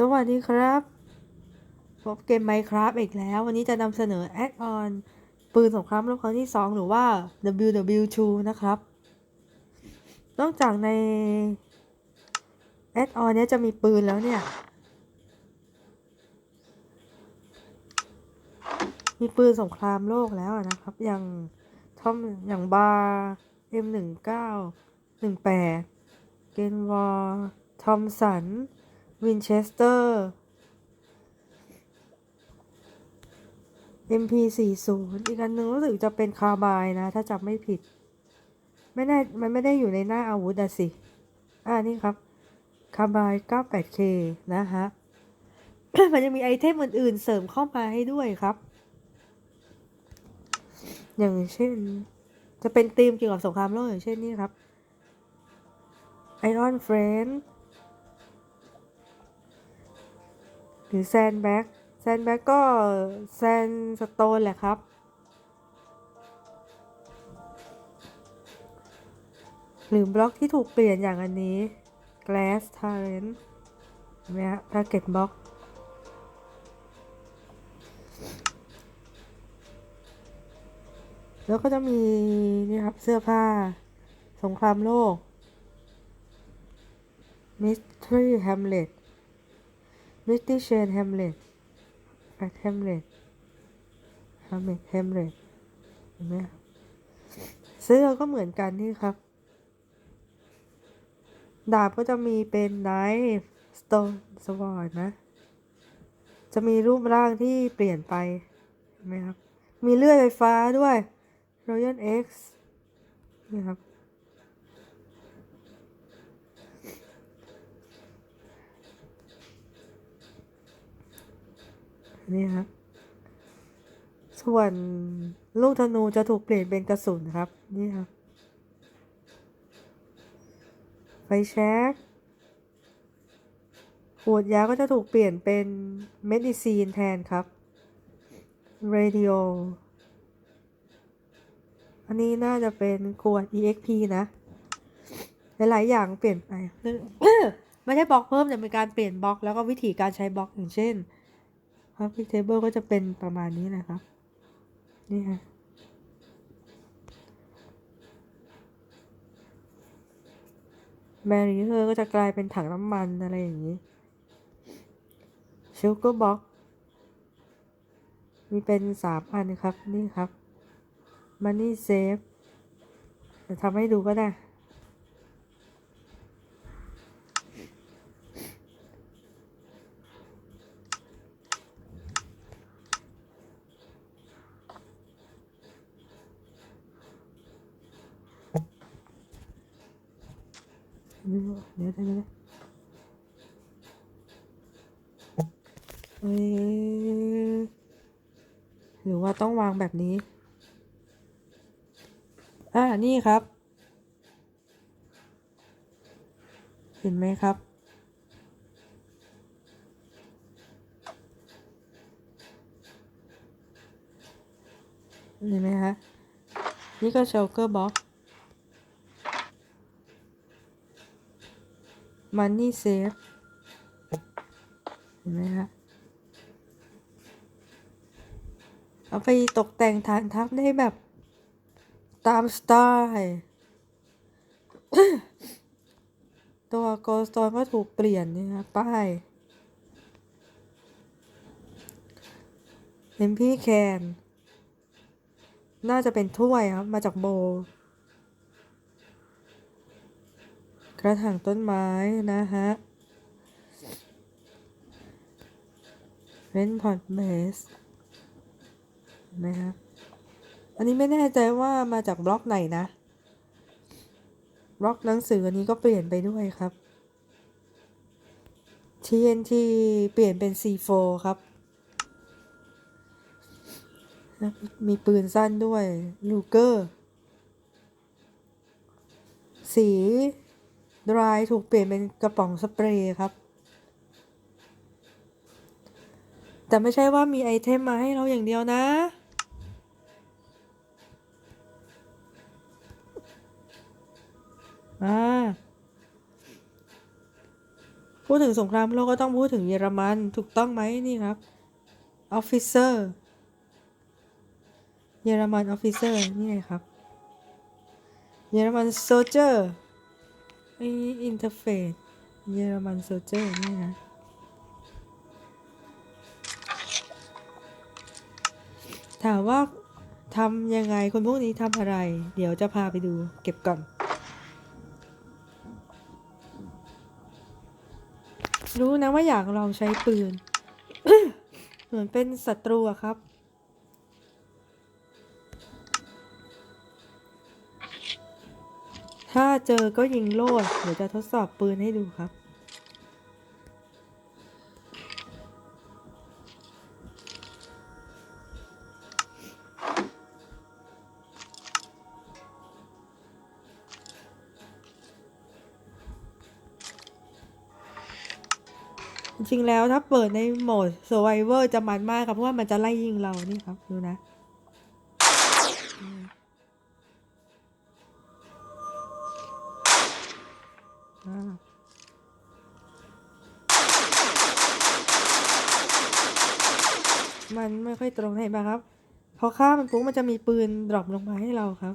สวัสดีครับ พบเกม Minecraft อีกแล้ว วันนี้จะนำเสนอแอดออนปืนสงครามโลกครั้งที่ 2 หรือว่า WW2 นะครับ นอกจากในแอดออนนี้ยจะมีปืนแล้วเนี่ย มีปืนสงครามโลกแล้วนะครับ อย่างทอมอย่างบาร์ M19 18เกนวอร์ทอมสัน วินเชสเตอร์ MP40 อีกอันหนึงรู้สึกจะเป็นคาร์บายนะ ถ้าจำไม่ผิด ไม่แน่มันไม่ได้อยู่ในหน้าอาวุธอะสิ อ่านี่ครับ คาร์บาย 98K นะฮะ มันจะมีไอเทมอื่นๆ เสริมเข้ามาให้ด้วยครับ อย่างเช่น จะเป็นธีมเกี่ยวกับสงครามโลกอย่างเช่นนี่ครับ Iron Friend หรื รือแซนแบ็กแซนแบ็กก็แซนสโตนแหละครับ หรือบล็อกที่ถูกเปลี่ยนอย่างอันนี้ Glass Talent เนไหมฮะ Target Block แล้วก็จะมีนี่ครับ เสื้อผ้า สงครามโลก Mystery Hamlet Mystery Chain Hamlet Fat Hamlet Hamlet Hamlet เห็นไหมครับเสื้อก็เหมือนกันนี่ครับ ดาบก็จะมีเป็น Knife Stone Sword นะ จะมีรูปร่างที่เปลี่ยนไปเห็นไหมครับ มีเลื่อยไฟฟ้าด้วย Royal X นี่ครับ นี่ครับส่วนลูกธนูจะถูกเปลี่ยนเป็นกระสุนครับ นี่ครับ ไฟแช็กขวดยาก็จะถูกเปลี่ยนเป็นเมดิซีนแทนครับเรดิโออันนี้น่าจะเป็นขวด EXP นะ หลาย ๆ อย่างเปลี่ยนไป ไม่ใช่บล็อกเพิ่มแต่เป็นการเปลี่ยนบล็อกแล้วก็วิธีการใช้บล็อกอย่างเช่น ครับพิกเทเบิลก็จะเป็นประมาณนี้นะครับ นี่ฮะแบรีเออร์ก็จะกลายเป็นถังน้ำมันอะไรอย่างนี้ชิลก็บ็อกมีเป็นสามอันครับ นี่ครับมันนี่เซฟจะทำให้ดูก็ได้ เดี๋ยวเดี๋ยวเหรือว่าต้องวางแบบนี้ อ่า นี่ครับ เห็นไหมครับ เห็นไหมคะ นี่ก็โชเกอร์บ็อก นนี่เซฟเห็นไหมคะเอาไปตกแต่งฐานทัพได้แบบตามสไตล์ตัวโกสโตนก็ถูกเปลี่ยนนี่ครับป้ายเอ็มพี่แคน น่าจะเป็นถ้วยครับ มาจากโบว์ กระถางต้นไม้นะฮะเรนพอดเบสนะครับอันนี้ไม่แน่ใจว่ามาจากบล็อกไหนนะ บล็อกหนังสืออันนี้ก็เปลี่ยนไปด้วยครับ TNT เปลี่ยนเป็น C4 ครับ มีปืนสั้นด้วย ลูเกอร์ สี ดรายถูกเปลี่ยนเป็นกระป๋องสเปรย์ครับ แต่ไม่ใช่ว่ามีไอเทมมาให้เราอย่างเดียวนะ อ่า พูดถึงสงครามโลกก็ต้องพูดถึงเยอรมันถูกต้องไหมนี่ครับ officer เยอรมัน officer นี่ไงครับ เยอรมัน soldier ไอ้ interface เยอรมัน soldier นี่นะถามว่าทำยังไงคนพวกนี้ทำอะไร เดี๋ยวจะพาไปดูเก็บก่อน รู้นะว่าอยากลองใช้ปืน เหมือนเป็นศัตรูอะครับ ถ้าเจอก็ยิงโลด เดี๋ยวจะทดสอบปืนให้ดูครับ จริงแล้วถ้าเปิดในโหมด Survivor จะมันมากครับ เพราะว่ามันจะไล่ยิงเรานี่ครับ ดูนะ มันไม่ค่อยตรงเห็นปะครับ พอฆ่ามันปุ๊บมันจะมีปืนดรอปลงมาให้เราครับ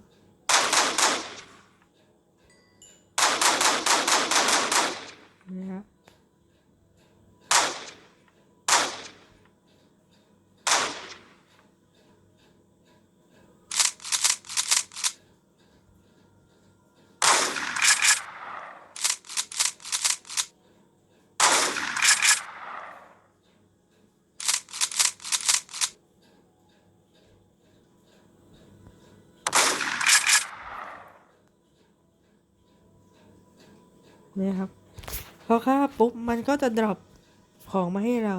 นี่ยครับพอฆ่าปุ๊บมันก็จะดรอปของมาให้เรา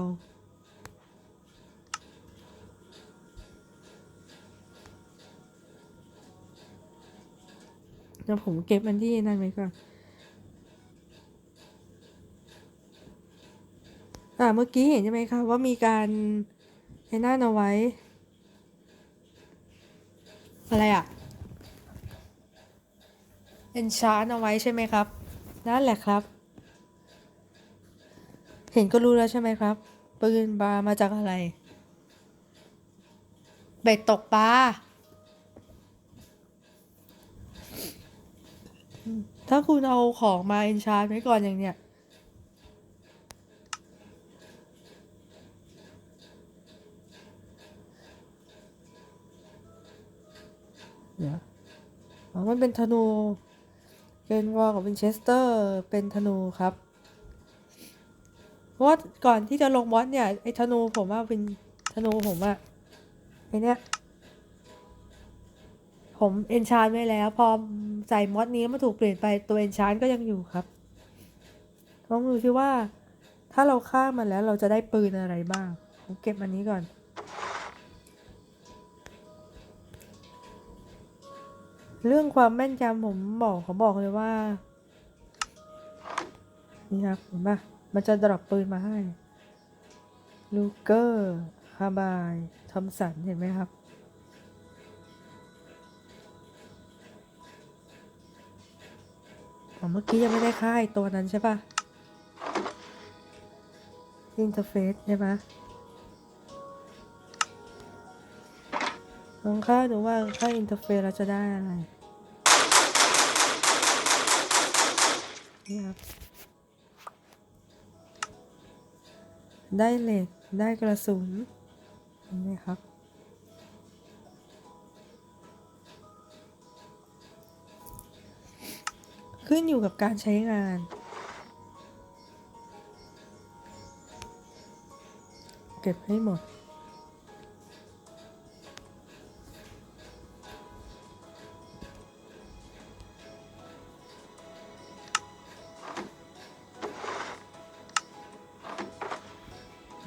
เดี๋ยวผมเก็บอันที่นั่นไว้ก่อนอ่าเมื่อกี้เห็นใช่ไหมคะว่ามีการไอ้นั่นเอาไว้ อะไรอะเอนชาร์เอาไว้ใช่ไหมครับ นั่นแหละครับ เห็นก็รู้แล้วใช่ไหมครับ ปืนบามาจากอะไร เบ็ดตกปลาถ้าคุณเอาของมาเอนชาร์ไว้ก่อนอย่างเนี้ยเดี๋ยวมันเป็นธนู เป็นวอลกับวินเชสเตอร์เป็นธนูครับเพราะว่าก่อนที่จะลงมอสเนี่ยไอ้ธนูผมว่าเป็นธนูผมอะไอ้เนี่ยผมเอนชานไว้แล้ว พอใส่มอสนี้มาถูกเปลี่ยนไปตัวเอนชานก็ยังอยู่ครับลองดูซิว่า ถ้าเราฆ่ามันแล้วเราจะได้ปืนอะไรบ้างผมเก็บอันนี้ก่อน เรื่องความแม่นยำผมบอกเขาบอกเลยว่า นี่ครับเห็นปะมันจะดรอปปืนมาให้ ลูเกอร์คาบายทอมสันเห็นไหมครับ เมื่อกี้ยังไม่ได้ค่ายตัวนั้นใช่ปะอินเทอร์เฟซใช่ปะ ลองค่าดูว่าค่าอินเทอร์เฟซเราจะได้อะไร นี่ครับ ได้เหล็ก ได้กระสุนเห็นไหมครับ ขึ้นอยู่กับการใช้งานเก็บให้หมด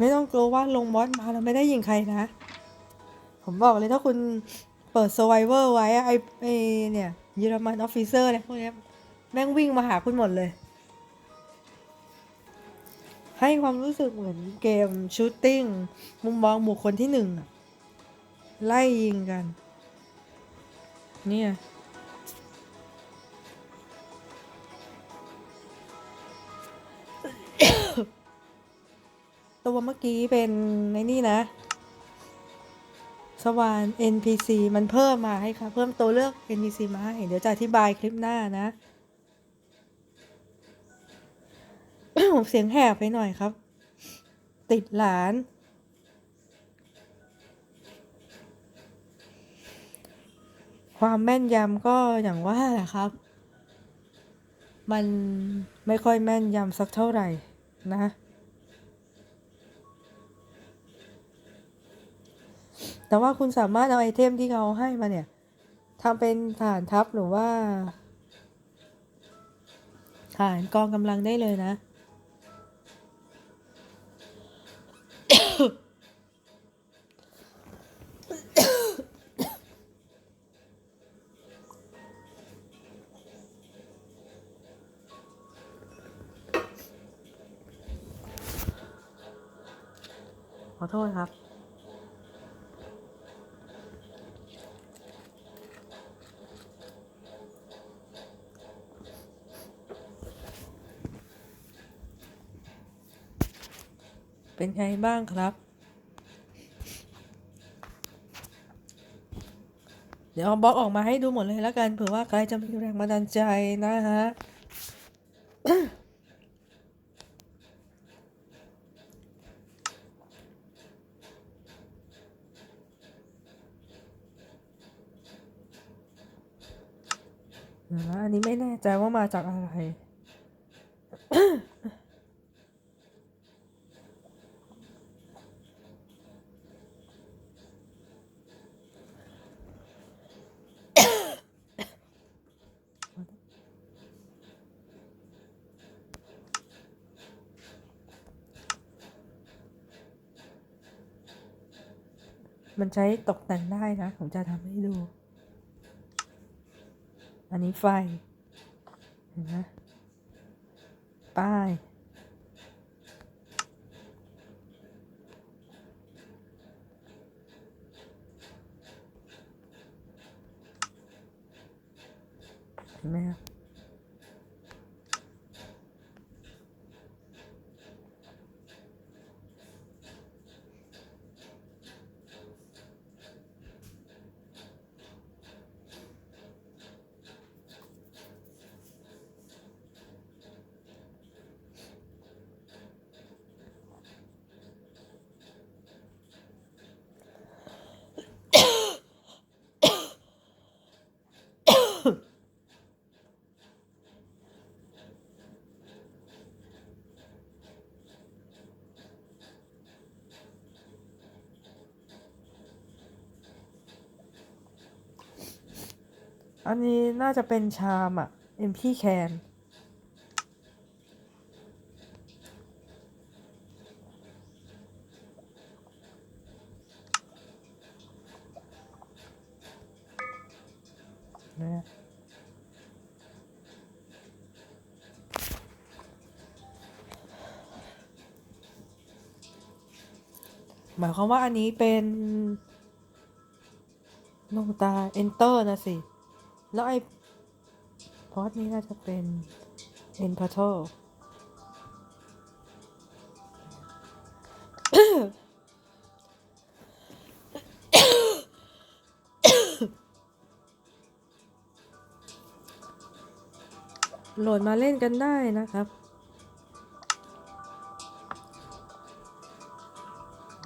ไม่ต้องกลัวว่าลงมอสมาแล้วไม่ได้ยิงใครนะ ผมบอกเลยถ้าคุณเปิด Survivor ไว้ไอไอเนี่ยเยอรมันออฟฟิเซอร์อะไรพวกนี้แม่งวิ่งมาหาคุณหมดเลย ให้ความรู้สึกเหมือนเกมชูตติ้งมุมมองบุคคลที่หนึ่งไล่ยิงกัน เนี่ย ตัวเมื่อกี้เป็นในนี่นะ สวาน NPC มันเพิ่มมาให้ค่ะ เพิ่มตัวเลือก NPC มาให้ เดี๋ยวจะอธิบายคลิปหน้านะผมเสียงแหบไปหน่อยครับ ติดหลานความแม่นยำก็อย่างว่าแหละครับ มันไม่ค่อยแม่นยำสักเท่าไหร่นะ แต่ว่าคุณสามารถเอาไอเทมที่เขาให้มาเนี่ยทำเป็นฐานทัพหรือว่าฐานกองกำลังได้เลยนะ ขอโทษครับ เป็นไงบ้างครับ เดี๋ยวเอาบล็อกออกมาให้ดูหมดเลยแล้วกันเผื่อว่าใครจะมีแรงบันดาลใจนะฮะนะอันนี้ไม่แน่ใจว่ามาจากอะไร ใช้ตกแต่งได้นะ ผมจะทำให้ดู อันนี้ไฟ เห็นไหมป้าย เห็นไหมครับ อันนี้น่าจะเป็นชามอะ MP can นะหมายความว่าอันนี้เป็น ลงตา enter นะสิ แล้วไอ้พอดนี้น่าจะเป็น e n p a t o โหลดมาเล่นกันได้นะครับ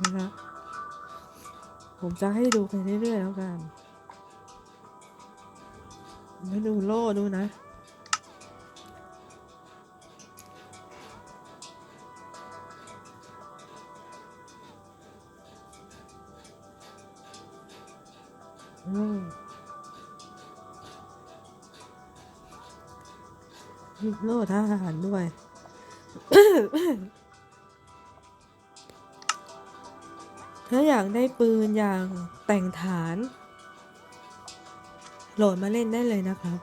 นะครับผมจะให้ดูไปเรื่อยๆแล้วกัน ไม่ดูโล่ดูนะ อืมโล่ทหารด้วยถ้าอยากได้ปืนอย่างแต่งฐาน โหลดมาเล่นได้เลยนะครับ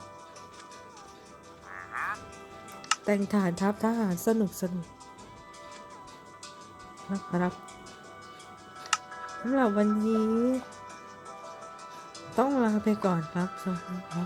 แต่งฐานทัพทหารสนุกสนุกนะครับสำหรับวันนี้ ต้องลาไปก่อนครับสวัสดีครับ